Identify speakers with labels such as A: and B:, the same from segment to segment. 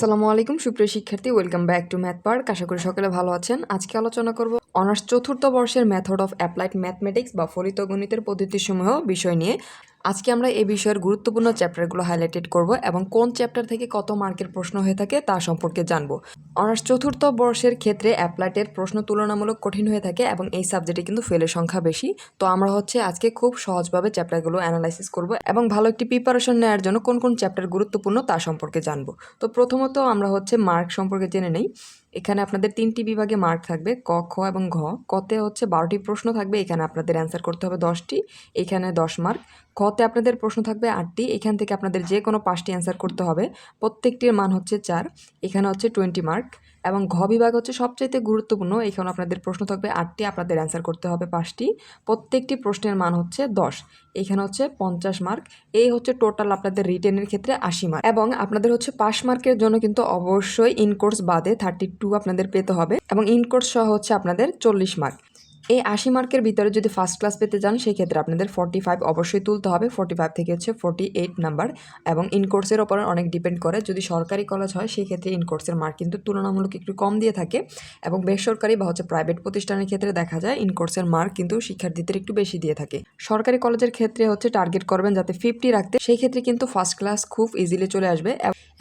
A: আসসালামু আলাইকুম, সুপ্রিয় শিক্ষার্থী। Welcome back to math park আশা করি সকলে ভালো আছেন। আজকে আলোচনা করব অনার্স চতুর্থ বর্ষের মেথড অফ অ্যাপ্লাইড ম্যাথমেটিক্স বা ফলিত গণিতের পদ্ধতিসমূহ বিষয় নিয়ে। আজকে আমরা এই বিষয়ের গুরুত্বপূর্ণ চ্যাপ্টারগুলো হাইলাইটেড করব এবং কোন চ্যাপ্টার থেকে কত মার্কের প্রশ্ন হয়ে থাকে তা সম্পর্কে জানব। অনার্স চতুর্থ বর্ষের ক্ষেত্রে অ্যাপ্লাইটের প্রশ্ন তুলনামূলক কঠিন হয়ে থাকে এবং এই সাবজেক্টে কিন্তু ফেলের সংখ্যা বেশি। তো আমরা হচ্ছে আজকে খুব সহজভাবে চ্যাপ্টারগুলো অ্যানালাইসিস করব এবং ভালো একটি প্রিপারেশন নেওয়ার জন্য কোন কোন চ্যাপ্টার গুরুত্বপূর্ণ তা সম্পর্কে জানব। তো প্রথমত আমরা হচ্ছে মার্ক সম্পর্কে জেনে নেই। এখানে আপনাদের তিনটি বিভাগে মার্ক থাকবে, ক, খ এবং ঘ। কতে হচ্ছে বারোটি প্রশ্ন থাকবে, এখানে আপনাদের অ্যান্সার করতে হবে দশটি। এখানে দশ মার্ক খতে আপনাদের প্রশ্ন থাকবে আটটি, এখান থেকে আপনাদের যে কোনো পাঁচটি অ্যান্সার করতে হবে। প্রত্যেকটির মান হচ্ছে চার, এখানে হচ্ছে টোয়েন্টি মার্ক এবং ঘ বিভাগ হচ্ছে সবচাইতে গুরুত্বপূর্ণ, এখানে আপনাদের প্রশ্ন থাকবে আটটি, আপনাদের অ্যান্সার করতে হবে পাঁচটি। প্রত্যেকটি প্রশ্নের মান হচ্ছে দশ, এখানে হচ্ছে পঞ্চাশ মার্ক এই হচ্ছে টোটাল আপনাদের রিটেনের ক্ষেত্রে আশি মার্ক এবং আপনাদের হচ্ছে পাস মার্কের জন্য কিন্তু অবশ্যই ইনকোর্স বাদে থার্টি টু আপনাদের পেতে হবে এবং ইনকোর্স সহ হচ্ছে আপনাদের চল্লিশ মার্ক এই আশি মার্কের ভিতরে যদি ফার্স্ট ক্লাস পেতে চান, সেক্ষেত্রে আপনাদের ফর্টি ফাইভ অবশ্যই তুলতে হবে। ফর্টি ফাইভ থেকে হচ্ছে ফর্টি এইট নাম্বার এবং ইনকোর্সের ওপর অনেক ডিপেন্ড করে। যদি সরকারি কলেজ হয় সেই ক্ষেত্রে ইনকোর্সের মার্ক কিন্তু তুলনামূলক একটু কম দিয়ে থাকে এবং বেসরকারি বা হচ্ছে প্রাইভেট প্রতিষ্ঠানের ক্ষেত্রে দেখা যায় ইনকোর্সের মার্ক কিন্তু শিক্ষার্থীদের একটু বেশি দিয়ে থাকে। সরকারি কলেজের ক্ষেত্রে হচ্ছে টার্গেট করবেন যাতে ফিফটি রাখতে। সেই ক্ষেত্রে কিন্তু ফার্স্ট ক্লাস খুব ইজিলি চলে আসবে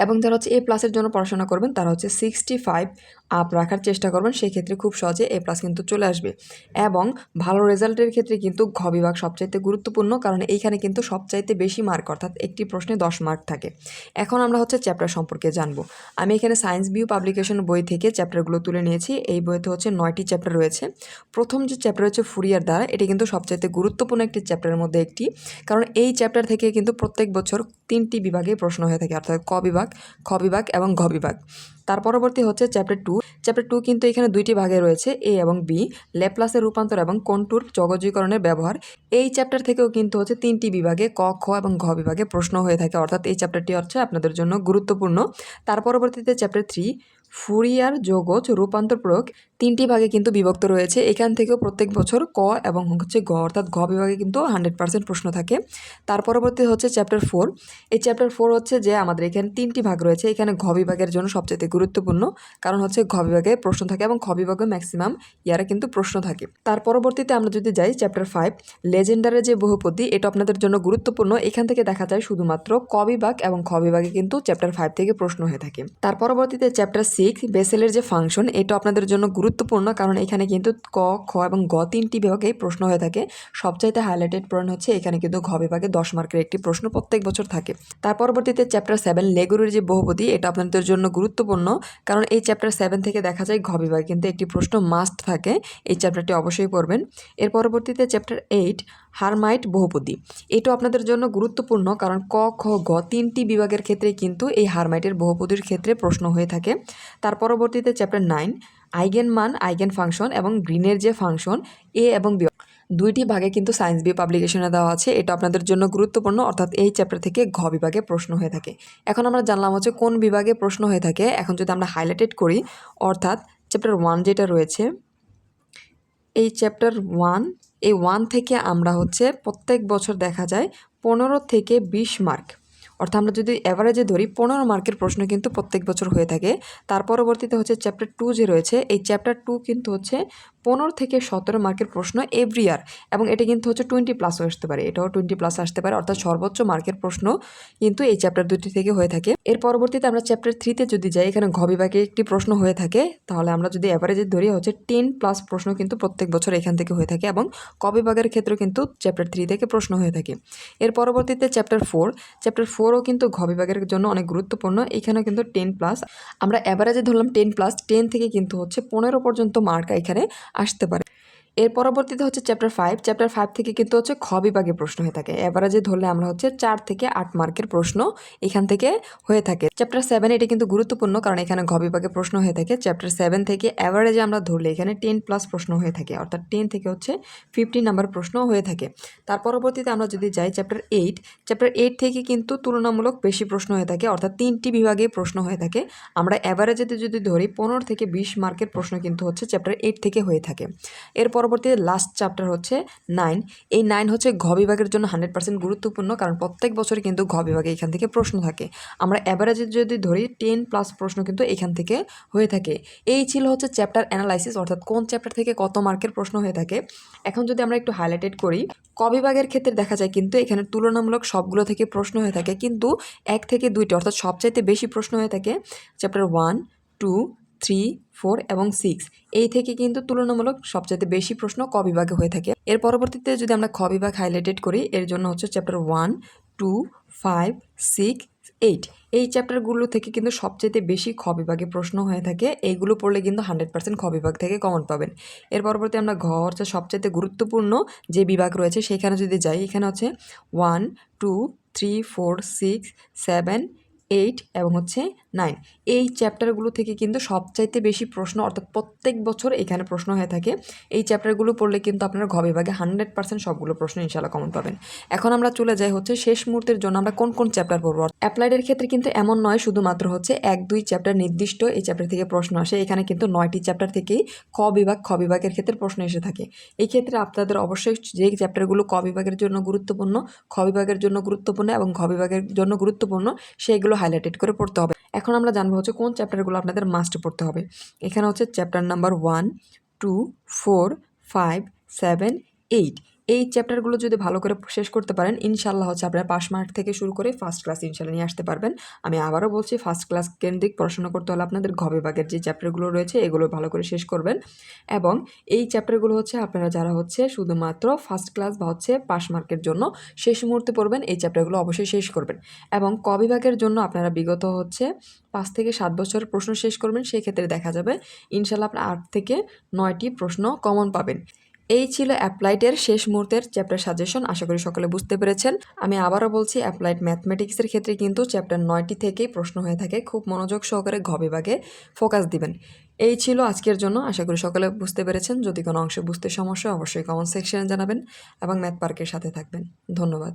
A: এবং যারা হচ্ছে এ প্লাসের জন্য পড়াশোনা করবেন, তারা হচ্ছে সিক্সটি ফাইভ আপ রাখার চেষ্টা করবেন। সেই ক্ষেত্রে খুব সহজে এ প্লাস কিন্তু চলে আসবে। এবং ভালো রেজাল্টের ক্ষেত্রে কিন্তু ঘ বিভাগ সবচাইতে গুরুত্বপূর্ণ, কারণ এইখানে কিন্তু সবচাইতে বেশি মার্ক, অর্থাৎ একটি প্রশ্নে দশ মার্ক থাকে। এখন আমরা হচ্ছে চ্যাপ্টার সম্পর্কে জানব। আমি এখানে সায়েন্স বিউ পাবলিকেশন বই থেকে চ্যাপ্টারগুলো তুলে নিয়েছি। এই বইতে হচ্ছে নয়টি চ্যাপ্টার রয়েছে। প্রথম যে চ্যাপ্টার হচ্ছে ফুরিয়ার দ্বারা, এটি কিন্তু সবচাইতে গুরুত্বপূর্ণ একটি চ্যাপ্টারের মধ্যে একটি। কারণ এই চ্যাপ্টার থেকে কিন্তু প্রত্যেক বছর তিনটি বিভাগে প্রশ্ন হয়ে থাকে, অর্থাৎ ক বিভাগ, খ বিভাগ এবং ঘ বিভাগ। তার পরবর্তী হচ্ছে চ্যাপ্টার টু চ্যাপ্টার টু কিন্তু এখানে দুইটি ভাগে রয়েছে এ এবং বি ল্যাপ্লাসের রূপান্তর এবং কন্টুর জগজীকরণের ব্যবহার। এই চ্যাপ্টার থেকেও কিন্তু হচ্ছে তিনটি বিভাগে ক, খ এবং ঘ বিভাগে প্রশ্ন হয়ে থাকে, অর্থাৎ এই চ্যাপ্টারটি হচ্ছে আপনাদের জন্য গুরুত্বপূর্ণ। তার পরবর্তীতে চ্যাপ্টার থ্রি ফুরিয়ার যোগজ রূপান্তর প্রয়োগ তিনটি ভাগে কিন্তু বিভক্ত রয়েছে। এখান থেকেও প্রত্যেক বছর ক এবং হচ্ছে গ, অর্থাৎ ঘ বিভাগে কিন্তু হান্ড্রেড পার্সেন্ট প্রশ্ন থাকে। তার পরবর্তী হচ্ছে চ্যাপ্টার ফোর। এই চ্যাপ্টার ফোর হচ্ছে যে আমাদের এখানে তিনটি ভাগ রয়েছে। এখানে ঘ বিভাগের জন্য সবচেয়ে গুরুত্বপূর্ণ, কারণ হচ্ছে ঘ বিভাগে প্রশ্ন থাকে এবং খ বিভাগে ম্যাক্সিমাম ইয়ারে কিন্তু প্রশ্ন থাকে। তার পরবর্তীতে আমরা যদি যাই চ্যাপ্টার ফাইভ, লেজেন্ডারের যে বহুপতি এটা আপনাদের জন্য গুরুত্বপূর্ণ। এখান থেকে দেখা যায় শুধুমাত্র ক বিভাগ এবং খ বিভাগে কিন্তু চ্যাপ্টার ফাইভ থেকে প্রশ্ন হয়ে থাকে। তার পরবর্তীতে চ্যাপ্টার সিক্স বেসেলের যে ফাংশন এটা আপনাদের জন্য গুরুত্বপূর্ণ, কারণ এখানে কিন্তু ক, খ এবং গ তিনটি বিভাগেই প্রশ্ন হয়ে থাকে। সবচাইতে হাইলাইটেড পয়েন্ট হচ্ছে, এখানে কিন্তু ঘ বিভাগে দশ মার্কের একটি প্রশ্ন প্রত্যেক বছর থাকে। তার পরবর্তীতে চ্যাপ্টার সেভেন লেগুরের যে বহুপদী, এটা আপনাদের জন্য গুরুত্বপূর্ণ, কারণ এই চ্যাপ্টার সেভেন থেকে দেখা যায় ঘ বিভাগে কিন্তু একটি প্রশ্ন মাস্ট থাকে। এই চ্যাপ্টারটি অবশ্যই পড়বেন। এর পরবর্তীতে চ্যাপ্টার এইট হারমাইট বহুপদী। এটাও আপনাদের জন্য গুরুত্বপূর্ণ, কারণ ক, খ, গ তিনটি বিভাগের ক্ষেত্রে কিন্তু এই হারমাইটের বহুপদীর ক্ষেত্রে প্রশ্ন হয়ে থাকে। তার পরবর্তীতে চ্যাপ্টার নাইন, আইগেন মান, আইগেন ফাংশন এবং গ্রিনের যে ফাংশন, এ এবং বি। দুইটি ভাগে কিন্তু সায়েন্স বি পাবলিকেশনে দেওয়া আছে। এটা আপনাদের জন্য গুরুত্বপূর্ণ, অর্থাৎ এই চ্যাপ্টার থেকে ঘ বিভাগে প্রশ্ন হয়ে থাকে। এখন আমরা জানলাম হচ্ছে কোন বিভাগে প্রশ্ন হয়ে থাকে। এখন যদি আমরা হাইলাইটেড করি, অর্থাৎ চ্যাপ্টার ওয়ান যেটা রয়েছে, এই চ্যাপ্টার ওয়ান, এই ওয়ান থেকে আমরা হচ্ছে প্রত্যেক বছর দেখা যায় পনেরো থেকে বিশ মার্ক। অর্থাৎ আমরা যদি অ্যাভারেজে ধরি, পনেরো মার্কের প্রশ্ন কিন্তু প্রত্যেক বছর হয়ে থাকে। তার পরবর্তীতে হচ্ছে চ্যাপ্টার টু যে রয়েছে, এই চ্যাপ্টার টু কিন্তু হচ্ছে পনেরো থেকে সতেরো মার্কের প্রশ্ন এভরি ইয়ার এবং এটা কিন্তু হচ্ছে টোয়েন্টি প্লাসও আসতে পারে। এটাও টোয়েন্টি প্লাস আসতে পারে, অর্থাৎ সর্বোচ্চ মার্কের প্রশ্ন কিন্তু এই চ্যাপ্টার দুটি থেকে হয়ে থাকে। এর পরবর্তীতে আমরা চ্যাপ্টার থ্রিতে যদি যাই, এখানে ঘ বিভাগে একটি প্রশ্ন হয়ে থাকে, তাহলে আমরা যদি অ্যাভারেজে ধরি, হচ্ছে টেন প্লাস প্রশ্ন কিন্তু প্রত্যেক বছর এখান থেকে হয়ে থাকে, এবং ক বিভাগের ক্ষেত্রেও কিন্তু চ্যাপ্টার থ্রি থেকে প্রশ্ন হয়ে থাকে। এর পরবর্তীতে চ্যাপ্টার ফোর চ্যাপ্টার ফোরও কিন্তু ঘ বিভাগের জন্য অনেক গুরুত্বপূর্ণ, এখানেও কিন্তু টেন প্লাস আমরা অ্যাভারেজে ধরলাম টেন প্লাস টেন থেকে কিন্তু হচ্ছে পনেরো পর্যন্ত মার্ক এখানে আসতে পারে এর পরবর্তীতে হচ্ছে চ্যাপ্টার ফাইভ চ্যাপ্টার ফাইভ থেকে কিন্তু হচ্ছে খ বিভাগে প্রশ্ন হয়ে থাকে। এভারেজে ধরলে আমরা হচ্ছে চার থেকে আট মার্কের প্রশ্ন এখান থেকে হয়ে থাকে। চ্যাপ্টার সেভেন এটা কিন্তু গুরুত্বপূর্ণ কারণ এখানে ঘ বিভাগে প্রশ্ন হয়ে থাকে। চ্যাপ্টার সেভেন থেকে অ্যাভারেজে আমরা ধরলে এখানে টেন প্লাস প্রশ্ন হয়ে থাকে। অর্থাৎ টেন থেকে হচ্ছে ফিফটি নাম্বার প্রশ্ন হয়ে থাকে। তার পরবর্তীতে আমরা যদি যাই চ্যাপ্টার এইট চ্যাপ্টার এইট থেকে কিন্তু তুলনামূলক বেশি প্রশ্ন হয়ে থাকে। অর্থাৎ তিনটি বিভাগে প্রশ্ন হয়ে থাকে। আমরা অ্যাভারেজেতে যদি ধরি, পনেরো থেকে বিশ মার্কের প্রশ্ন কিন্তু হচ্ছে চ্যাপ্টার এইট থেকে হয়ে থাকে। এর পরবর্তী লাস্ট চ্যাপ্টার হচ্ছে নাইন এই নাইন হচ্ছে ঘ বিভাগের জন্য হান্ড্রেড পার্সেন্ট গুরুত্বপূর্ণ, কারণ প্রত্যেক বছরই কিন্তু ঘ বিভাগে এখান থেকে প্রশ্ন থাকে। আমরা অ্যাভারেজে যদি ধরি টেন প্লাস প্রশ্ন কিন্তু এখান থেকে হয়ে থাকে। এই ছিল হচ্ছে চ্যাপ্টার অ্যানালাইসিস অর্থাৎ কোন চ্যাপ্টার থেকে কত মার্কের প্রশ্ন হয়ে থাকে। এখন যদি আমরা একটু হাইলাইটেড করি, ক বিভাগের ক্ষেত্রে দেখা যায় কিন্তু এখানে তুলনামূলক সবগুলো থেকে প্রশ্ন হয়ে থাকে, কিন্তু এক থেকে দুইটি, অর্থাৎ সবচাইতে বেশি প্রশ্ন হয়ে থাকে chapter one two three, four এবং সিক্স। এই থেকে কিন্তু তুলনামূলক সবচাইতে বেশি প্রশ্ন ক বিভাগে হয়ে থাকে। এর পরবর্তীতে যদি আমরা খ বিভাগ হাইলাইটেড করি, এর জন্য হচ্ছে chapter one two five six eight এই চ্যাপ্টারগুলো থেকে কিন্তু সবচেয়ে বেশি খ বিভাগে প্রশ্ন হয়ে থাকে। এইগুলো পড়লে কিন্তু হান্ড্রেড পার্সেন্ট খ বিভাগ থেকে কমন পাবেন। এর পরবর্তী আমরা ঘ হচ্ছে সবচেয়ে গুরুত্বপূর্ণ যে বিভাগ রয়েছে, সেখানে যদি যাই, এখানে হচ্ছে one two three four six seven eight এবং হচ্ছে নাইন। এই চ্যাপ্টারগুলো থেকে কিন্তু সবচাইতে বেশি প্রশ্ন, অর্থাৎ প্রত্যেক বছর এখানে প্রশ্ন হয়ে থাকে। এই চ্যাপ্টারগুলো পড়লে কিন্তু আপনারা ঘ বিভাগে হান্ড্রেড পার্সেন্ট সবগুলো প্রশ্ন ইনশাল্লাহ কমন পাবেন। এখন আমরা চলে যাই হচ্ছে শেষ মুহূর্তের জন্য আমরা কোন কোন চ্যাপ্টার পড়ব। অ্যাপ্লাইডের ক্ষেত্রে কিন্তু এমন নয়, শুধুমাত্র হচ্ছে এক, দুই চ্যাপ্টার নির্দিষ্ট এই চ্যাপ্টার থেকে প্রশ্ন আসে। এখানে কিন্তু নয়টি চ্যাপ্টার থেকেই ক বিভাগ, খ বিভাগের ক্ষেত্রে প্রশ্ন এসে থাকে। এই ক্ষেত্রে আপনাদের অবশ্যই যে চ্যাপ্টারগুলো ক বিভাগের জন্য গুরুত্বপূর্ণ, খ বিভাগের জন্য গুরুত্বপূর্ণ এবং ঘ বিভাগের জন্য গুরুত্বপূর্ণ সেইগুলো হাইলাইটেড করে পড়তে হবে। এখন আমরা জানব হচ্ছে কোন চ্যাপ্টারগুলো আপনাদের মাস্ট পড়তে হবে। এখানে হচ্ছে chapter number one two four five seven eight এই চ্যাপ্টারগুলো যদি ভালো করে শেষ করতে পারেন ইনশাল্লাহ হচ্ছে আপনারা পাস মার্ক থেকে শুরু করে ফার্স্ট ক্লাস ইনশাল্লাহ নিয়ে আসতে পারবেন। আমি আবারও বলছি ফার্স্ট ক্লাস কেন্দ্রিক পড়াশোনা করতে হলে আপনাদের ঘ যে চ্যাপ্টারগুলো রয়েছে, এগুলো ভালো করে শেষ করবেন। এবং এই চ্যাপ্টারগুলো হচ্ছে আপনারা যারা হচ্ছে শুধুমাত্র ফার্স্ট ক্লাস বা হচ্ছে পাস মার্কের জন্য শেষ মুহূর্তে পড়বেন, এই চ্যাপ্টারগুলো অবশ্যই শেষ করবেন। এবং ক বিভাগের জন্য আপনারা বিগত হচ্ছে পাঁচ থেকে সাত বছরের প্রশ্ন শেষ করবেন সেই ক্ষেত্রে দেখা যাবে ইনশাল্লাহ আপনার আট থেকে নয়টি প্রশ্ন কমন পাবেন। এই ছিল অ্যাপ্লাইডের শেষ মুহূর্তের চ্যাপ্টার সাজেশন। আশা করি সকলে বুঝতে পেরেছেন। আমি আবারও বলছি, অ্যাপ্লাইড ম্যাথমেটিক্সের ক্ষেত্রে কিন্তু চ্যাপ্টার নয়টি থেকেই প্রশ্ন হয়ে থাকে। খুব মনোযোগ সহকারে ঘবে বিভাগে ফোকাস দিবেন। এই ছিল আজকের জন্য। আশা করি সকলে বুঝতে পেরেছেন। যদি কোনো অংশে বুঝতে সমস্যা অবশ্যই কমেন্ট সেকশনে জানাবেন এবং ম্যাথ পার্কের সাথে থাকবেন। ধন্যবাদ।